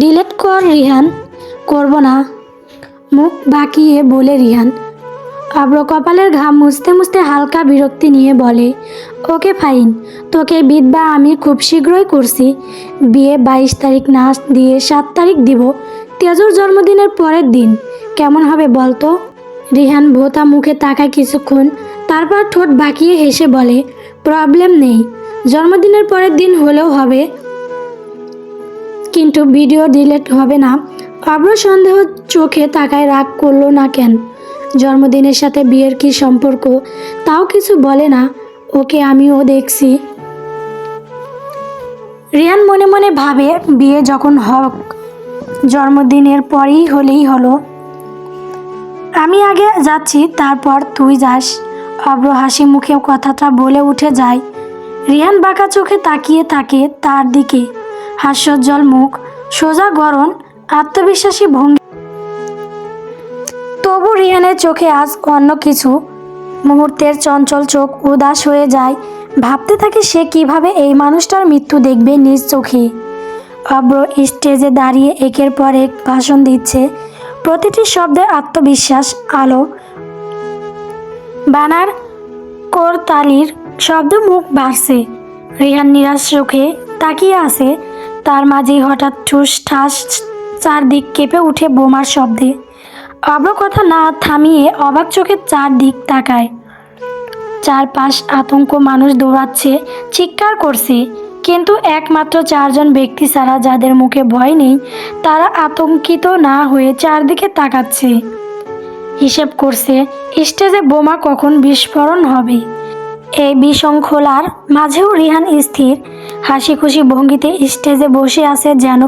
Delete কর রিহান, করব না। মুখ বাঁকিয়ে বলে রিহান, আব্র কপালের ঘাম মুছতে মুছতে হালকা বিরক্তি নিয়ে বলে, ওকে ফাইন, তোকে বিধবা আমি খুব শীঘ্রই করছি। বিয়ে বাইশ তারিখ না দিয়ে সাত তারিখ দিব। তেজুর জন্মদিনের পরের দিন, কেমন হবে বলতো? রিহান ভোতা মুখে তাকায় কিছুক্ষণ, তারপর ঠোঁট বাঁকিয়ে হেসে বলে, প্রবলেম নেই। জন্মদিনের পরের দিন হলেও হবে। কিন্তু ভিডিও ডিলেট হবে না। আব্র সন্দেহ, চোখে তাকায় রাগ করল না কেন? জন্মদিনের সাথে বিয়ের কি সম্পর্ক? তাও কিছু বলে না। ওকে আমিও দেখছি। রিয়ান মনে মনে ভাবে, বিয়ে যখন হক, জন্মদিনের পরেই হলেই হলো। আমি আগে যাচ্ছি, তারপর তুই যাস। অব্র হাসি মুখে কথাটা বলে উঠে যায়। রিয়ান বাঁকা চোখে তাকিয়ে থাকে তার দিকে। হাস্যোজ্জ্বল মুখ, সোজা গরণ, আত্মবিশ্বাসী ভঙ্গি। তবু রিহানের চোখে আজ অন্য কিছু। মুহূর্তের চঞ্চল চোখ উদাস হয়ে যায়। ভাবতে থাকে সে কীভাবে এই মানুষটার মৃত্যু দেখবে নিজ চোখে। অব্র স্টেজে দাঁড়িয়ে একের পর এক ভাষণ দিচ্ছে। প্রতিটি শব্দে আত্মবিশ্বাস, আলো। বানার করতালির শব্দ মুখ বাড়ছে। রিহান নিরাশ চোখে তাকিয়ে আছে। তার মাঝেই হঠাৎ ঠুস ঠাস চারদিক কেঁপে উঠে বোমার শব্দে। অব্র কথা না থামিয়ে অবাক চোখে চারদিক তাকায়। চারপাশ আতঙ্ক মানুষ দৌড়াচ্ছে, চিৎকার করছে, কিন্তু একমাত্র চারজন ব্যক্তি ছাড়া যাদের মুখে ভয় নেই, তারা আতঙ্কিত না হয়ে চারদিকে তাকাচ্ছে। হিসেব করছে, স্টেজে বোমা কখন বিস্ফোরণ হবে? এই বিশৃঙ্খলার মাঝেও রিহান স্থির। হাসি খুশি ভঙ্গিতে স্টেজে বসে আছে যেন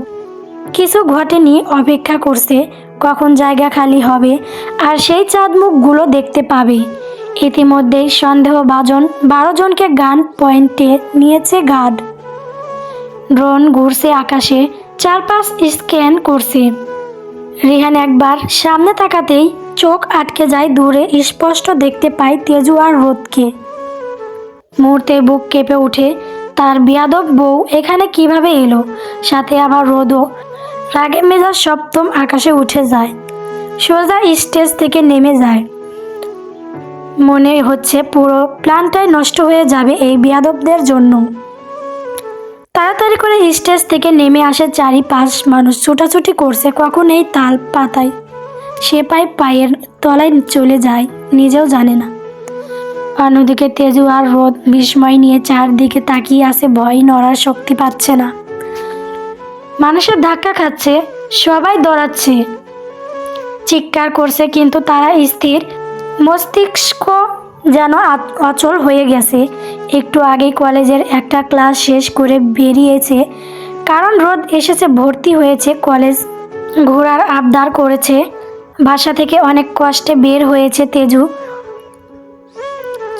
কিছু ঘটেনি, অপেক্ষা করছে কখন জায়গা খালি হবে আর সেই চাঁদ মুখগুলো দেখতে পাবে। ইতিমধ্যেই সন্দেহভাজন বারো জনকে গান পয়েন্টে নিয়েছে গার্ড। ড্রোন ঘুরছে আকাশে, চারপাশ স্ক্যান করছে। রিহান একবার সামনে তাকাতেই চোখ আটকে যায় দূরে, স্পষ্ট দেখতে পায় তেজু আর রোদকে। মুহূর্তে বুক কেঁপে উঠে, তার বিয়াদব বউ এখানে কীভাবে এলো? সাথে আবার রোদও। রাগে মেজাজ সপ্তম আকাশে উঠে যায়, সোজা স্টেজ থেকে নেমে যায়। মনে হচ্ছে পুরো প্ল্যানটাই নষ্ট হয়ে যাবে এই বিয়াদবদের জন্য। তাড়াতাড়ি করে স্টেজ থেকে নেমে আসে চারিপাশ মানুষ। ছুটাছুটি করছে কখন এই তাল পাতায় সে পায় পায়ের তলায় চলে যায়, নিজেও জানে না। অন্যদিকে তেজু আর রোদ বিস্ময় নিয়ে চারদিকে তাকিয়ে আছে, ভয় নড়ার শক্তি পাচ্ছে না। মানুষের ধাক্কা খাচ্ছে, সবাই দৌড়াচ্ছে। চিৎকার করছে, কিন্তু তারা স্থির। মস্তিষ্ক যেন অচল হয়ে গেছে। একটু আগেই কলেজের একটা ক্লাস শেষ করে বেরিয়েছে। কারণ রোদ এসেছে, ভর্তি হয়েছে, কলেজ ঘোরার আবদার করেছে। বাসা থেকে অনেক কষ্টে বের হয়েছে তেজু।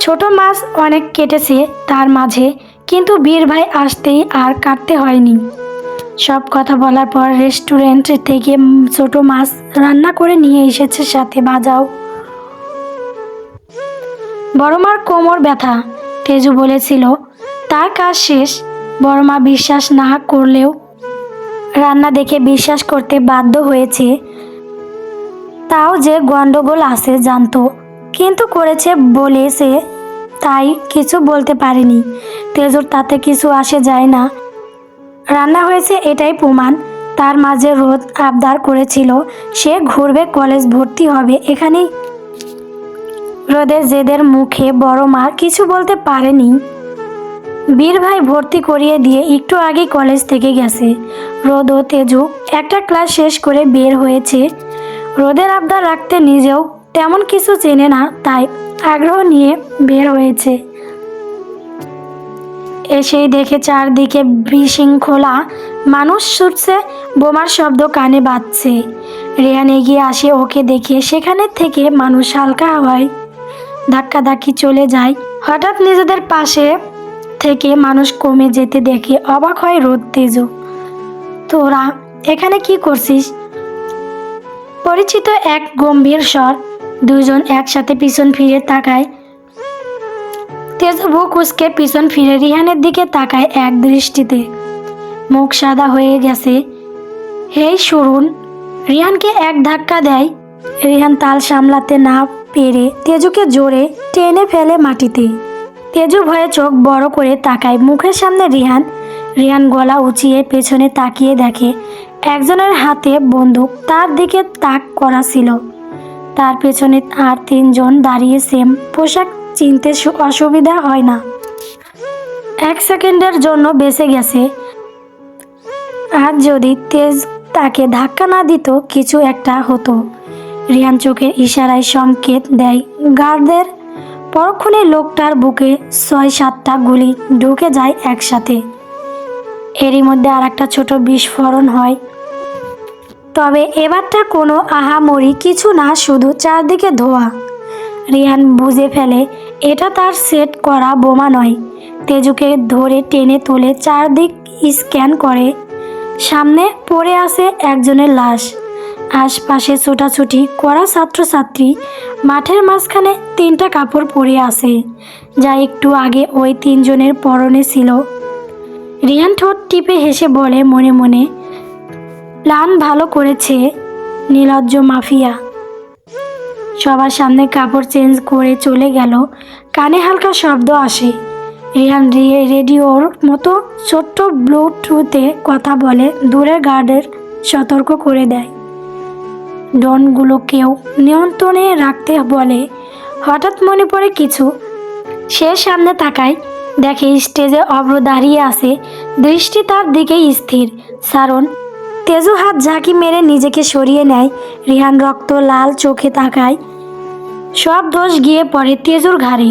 ছোট মাছ অনেক কেটেছে তার মাঝে, কিন্তু বীর ভাই আসতেই আর কাটতে হয়নি। সব কথা বলার পর রেস্টুরেন্ট থেকে ছোট মাছ রান্না করে নিয়ে এসেছে সাথে বাজাও। বড়মার কোমর ব্যথা, তেজু বলেছিল, তার কাজ শেষ, বড়মা বিশ্বাস না করলেও রান্না দেখে বিশ্বাস করতে বাধ্য হয়েছে। তাও যে গন্ডগোল আছে জানতো, কিন্তু করেছে বলেছে তাই কিছু বলতে পারেনি। তেজুর তাতে কিছু আসে যায় না। রান্না হয়েছে এটাই প্রমাণ। তার মাঝে রোদ আবদার করেছিল, সে ঘুরবে কলেজ ভর্তি হবে এখানেই। রোদের জেদের মুখে বড় মা কিছু বলতে পারেনি। বীর ভাই ভর্তি করিয়ে দিয়ে একটু আগে কলেজ থেকে গেছে। রোদ ও তেজু একটা ক্লাস শেষ করে বের হয়েছে। রোদের আবদার রাখতে নিজেও তেমন কিছু চেনে না, তাই আগ্রহ নিয়ে বের হয়েছে। এসেই দেখে চারদিকে বিশৃঙ্খলা। মানুষ ছুটছে, বোমার শব্দ কানে বাজছে। রেহান এগিয়ে আসে ওকে দেখে, সেখানে থেকে মানুষ হালকা হয় ধাক্কাধাক্কি চলে যায়। হঠাৎ নিজেদের পাশে থেকে মানুষ কমে যেতে দেখে অবাক হয় রোদ, তেজ। তোরা এখানে কি করছিস? পরিচিত এক গম্ভীর স্বর দুজন একসাথে পিছন ফিরে তাকায়। তেজু বুক উসকে পিছন ফিরে রিহানের দিকে তাকায় এক দৃষ্টিতে। মুখ সাদা হয়ে গেছে। হেই শুরুন রিহানকে এক ধাক্কা দেয়। রিহান তাল সামলাতে না পেরে তেজুকে জোরে টেনে ফেলে মাটিতে। তেজু ভয়ে চোখ বড় করে তাকায়। মুখের সামনে রিহান রিহান গলা উঁচিয়ে পেছনে তাকিয়ে দেখে, একজনের হাতে বন্দুক, তার দিকে তাক করা ছিল। তার পেছনে আর তিনজন দাঁড়িয়ে সেম পোশাক চিনতে অসুবিধা হয় না। এক সেকেন্ডের জন্য বেঁচে গেছে। আর যদি তেজ তাকে ধাক্কা না দিত, কিছু একটা হতো। রিয়ান চোখের ইশারায় সংকেত দেয়, গার্ডদের? পরক্ষণে লোকটার বুকে ছয় সাতটা গুলি ঢুকে যায় একসাথে। এরই মধ্যে আর একটা ছোট বিস্ফোরণ হয়। তবে এবারটা কোনো আহামরি কিছু না, শুধু চারদিকে ধোয়া। রিয়ান বুঝে ফেলে, এটা তার সেট করা বোমা নয়। তেজুকে ধরে টেনে তুলে চারদিক স্ক্যান করে। সামনে পড়ে আছে একজনের লাশ। আশপাশে ছোটাছুটি করা ছাত্রছাত্রী। মাঠের মাঝখানে তিনটা কাপড় পরে আছে, যা একটু আগে ওই তিনজনের পরনে ছিল। রিয়ান ঠোঁট টিপে হেসে বলে মনে মনে প্ল্যান ভালো করেছে নীলজ্জ মাফিয়া। সবার সামনে কাপড় চেঞ্জ করে চলে গেল, কানে হালকা শব্দ আসে। রিহান রেডিওর মতো ছোট্ট ব্লুটুথে কথা বলে দূরের গার্ডের সতর্ক করে দেয়। ডনগুলোকেও নিয়ন্ত্রণে রাখতে বলে, হঠাৎ মনে পড়ে কিছু। সে সামনে তাকায়, দেখে স্টেজে অব্র দাঁড়িয়ে আছে, দৃষ্টি তার দিকেই স্থির। সারণ তেজু হাত ঝাঁকি মেরে নিজেকে সরিয়ে নেয়। রিহান রক্ত লাল চোখে তাকায়। সব দোষ গিয়ে পড়ে তেজুর ঘাড়ে।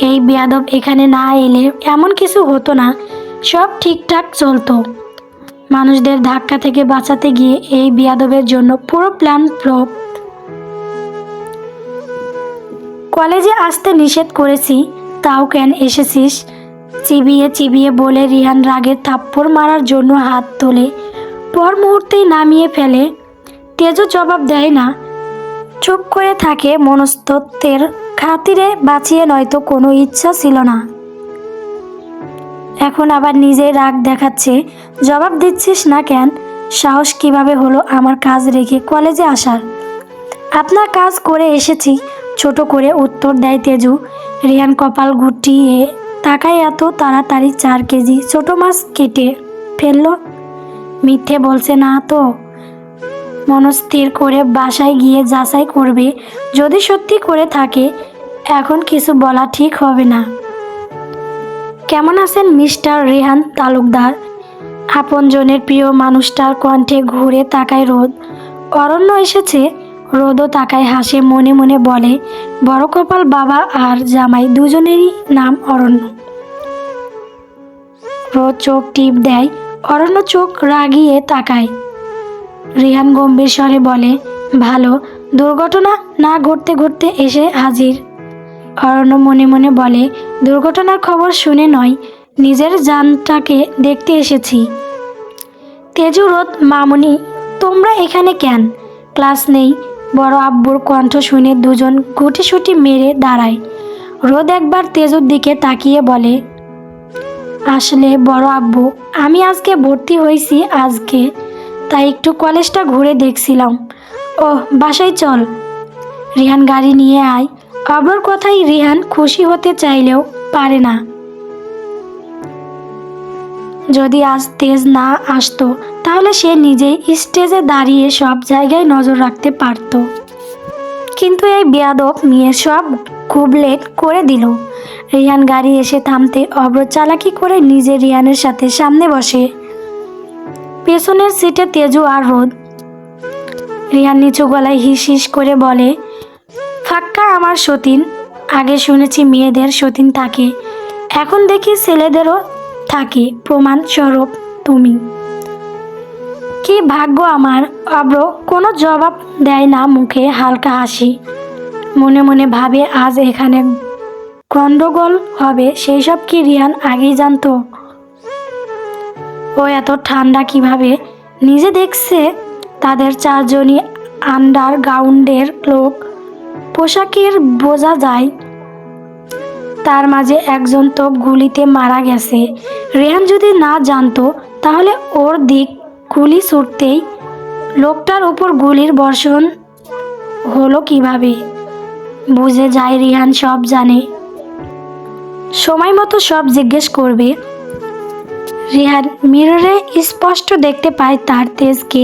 এই বেয়াদব এখানে না এলে এমন কিছু হতো না। সব ঠিকঠাক চলতো। মানুষদের ধাক্কা থেকে বাঁচাতে গিয়ে এই বেয়াদবের জন্য পুরো প্ল্যান ফ্লপ। কলেজে আসতে নিষেধ করেছি, তাও কেন এসেছিস? চিবিয়ে চিবিয়ে বলে রিহান রাগের থাপ্পড় মারার জন্য হাত তোলে। পর মুহূর্তেই নামিয়ে ফেলে। তেজও জবাব দেয় না। চুপ করে থাকে মনস্তত্বের খাতিরে বাঁচিয়ে নয়তো কোনো ইচ্ছা ছিল না। এখন আবার নিজেই রাগ দেখাচ্ছে। জবাব দিচ্ছিস না কেন? সাহস কীভাবে হলো আমার কাজ রেখে কলেজে আসার? আপনার কাজ করে এসেছি, ছোট করে উত্তর দেয় তেজু। রিয়ান কপাল গুটিয়ে তাকায় এত তাড়াতাড়ি চার কেজি ছোট মাছ কেটে ফেলল। মিথ্যে বলছে না তো? মনস্থির করে বাসায় গিয়ে যাচাই করবে। যদি সত্যি করে থাকে, এখন কিছু বলা ঠিক হবে না। কেমন আছেন মিস্টার রেহান তালুকদার? আপনজনের প্রিয় মানুষটার কণ্ঠে ঘুরে তাকায় রোদ। অরণ্য এসেছে। রোদও তাকায় হাসে, মনে মনে বলে, বড় কপাল বাবা আর জামাই দুজনেরই নাম অরণ্য। রোদ চোখ টিপ দেয় অরণ্য চোখ রাগিয়ে তাকায়। রিহান গম্ভীর স্বরে বলে, ভালো, দুর্ঘটনা না ঘটতে ঘটতে এসে হাজির। অরণ্য মনে মনে বলে, দুর্ঘটনার খবর শুনে নয়, নিজের জানটাকে দেখতে এসেছি। তেজু রোদ, মামুনি, তোমরা এখানে কেন? ক্লাস নেই। বড় আব্বুর কণ্ঠ শুনে দুজন গুটিসুটি মেরে দাঁড়ায়। রোদ একবার তেজুর দিকে তাকিয়ে বলে আসলে বড় আব্বু, আমি আজকে ভর্তি হয়েছি আজকে, তাই একটু কলেজটা ঘুরে দেখছিলাম। ও বাসায় চল। রিহান গাড়ি নিয়ে আয়। অব্রর কথাই রিহান খুশি হতে চাইলেও পারে না। যদি আজ তেজ না আসতো, তাহলে সে নিজেই স্টেজে দাঁড়িয়ে সব জায়গায় নজর রাখতে পারত। কিন্তু এই বেয়াদব মেয়ে সব খুব লেট করে দিল। রিহান গাড়ি এসে থামতে অব্র চালাকি করে নিজে রিয়ানের সাথে সামনে বসে। পেছনের সিটে তেজু আর রোদ। রিয়ান নিচু গলায় হিস হিস করে বলে, ফাক্কা আমার সতীন। আগে শুনেছি মেয়েদের সতীন থাকে। এখন দেখি ছেলেদেরও থাকে। প্রমাণ স্বরূপ তুমি। কি ভাগ্য আমার? অব্র, কোনো জবাব দেয় না মুখে হালকা হাসি। মনে মনে ভাবে আজ এখানে গন্ডগোল হবে, সেই সব কি রিয়ান আগেই জানতো? ও এত ঠান্ডা কীভাবে? নিজে দেখছে তাদের চারজনই আন্ডার গ্রাউন্ডের লোক। পোশাকের বোঝা যায়। তার মাঝে একজন তো গুলিতে মারা গেছে। রেহান যদি না জানতো, তাহলে ওর দিক গুলি ছুটতেই লোকটার উপর গুলির বর্ষণ হলো কীভাবে? বুঝে যায় রিহান সব জানে। সময় মতো সব জিজ্ঞেস করবে। রিহান মিররে স্পষ্ট দেখতে পায় তার তেজকে।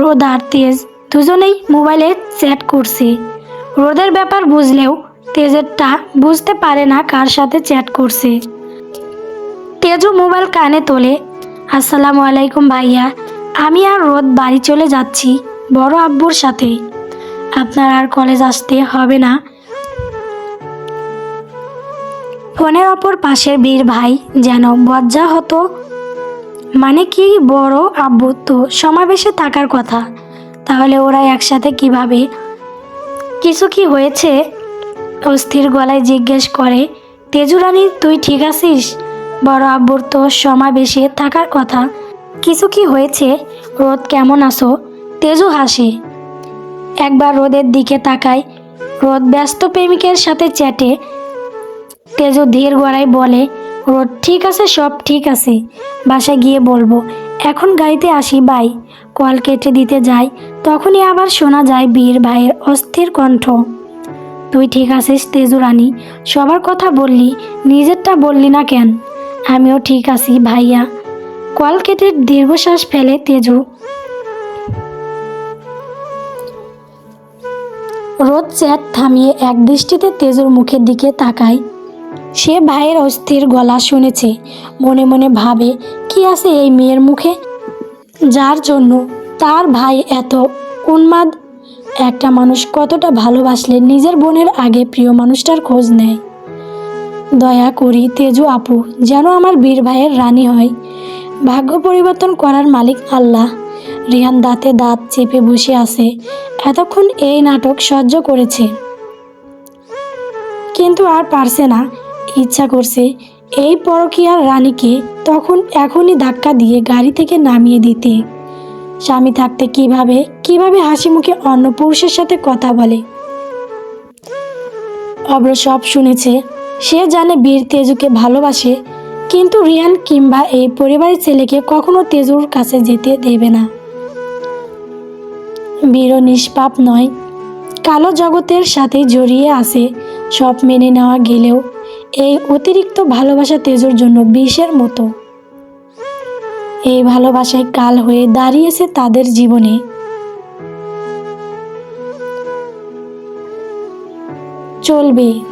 রোদ আর তেজ দুজনেই মোবাইলে চ্যাট করছে। রোদের ব্যাপার বুঝলেও তেজেরটা বুঝতে পারে না কার সাথে চ্যাট করছে। তেজু মোবাইল কানে তোলে। আসসালামু আলাইকুম ভাইয়া। আমি আর রোদ বাড়ি চলে যাচ্ছি, বড় আব্বুর সাথে। আপনার আর কলেজ আসতে হবে না। ফোনের অপর পাশের বীর ভাই যেন বজ্জা হতো। মানে কি বড় আব্বু তো সমাবেশে থাকার কথা। তাহলে ওরা একসাথে কীভাবে? কিছু কি হয়েছে? অস্থির গলায় জিজ্ঞেস করে, তেজুরানি, তুই ঠিক আছিস? বড় আব্বুর তো সমাবেশে থাকার কথা। কিছু কি হয়েছে? রোদ কেমন আছো? তেজু হাসে। একবার রোদের দিকে তাকায়। রোদ ব্যস্ত প্রেমিকের সাথে চ্যাটে। তেজু ধীর গড়াই বলে, রোদ ঠিক আছে, সব ঠিক আছে। বাসায় গিয়ে বলব। এখন গাড়িতে আসি, বাই। কল কেটে দিতে যাই তখনই আবার শোনা যায় বীর ভাইয়ের অস্থির কণ্ঠ। তুই ঠিক আছিস, তেজু রানী? সবার কথা বললি, নিজেরটা বললি না কেন? আমিও ঠিক আছি, ভাইয়া। কল কেটে দীর্ঘশ্বাস ফেলে তেজু। রোদ চ্যাট থামিয়ে এক দৃষ্টিতে তেজুর মুখের দিকে তাকায়। সে ভাইয়ের অস্থির গলা শুনেছে, মনে মনে ভাবে, কি আছে এই মেয়ের মুখে? যার জন্য তার ভাই এত উন্মাদ। একটা মানুষ কতটা ভালোবাসলে নিজের বোনের আগে প্রিয় মানুষটার খোঁজ নেয়। দয়া করি তেজু আপু, যেন আমার বীর ভাইয়ের রানী হয়। ভাগ্য পরিবর্তন করার মালিক আল্লাহ। রিহান দাঁতে দাঁত চেপে বসে আছে। এতক্ষণ এই নাটক সহ্য করেছে। কিন্তু আর পারছে না। ইচ্ছা করছে এই পরকীয়ার রানীকে তখন এখনই ধাক্কা দিয়ে গাড়ি থেকে নামিয়ে দিতে। স্বামী থাকতে কীভাবে কীভাবে হাসি মুখে অন্য পুরুষের সাথে কথা বলে? অব্র সব শুনেছে। সে জানে বীর তেজুকে ভালোবাসে। কিন্তু রিয়ান কিংবা এই পরিবারের ছেলেকে কখনো তেজুর কাছে যেতে দেবে না। বীর নিষ্পাপ নয়। কালো জগতের সাথে জড়িয়ে আছে, সব মেনে নেওয়া গেলেও এই অতিরিক্ত ভালোবাসা তেজুর জন্য বিষের মতো। এই ভালোবাসায় কাল হয়ে দাঁড়িয়েছে তাদের জীবনে। চলবে।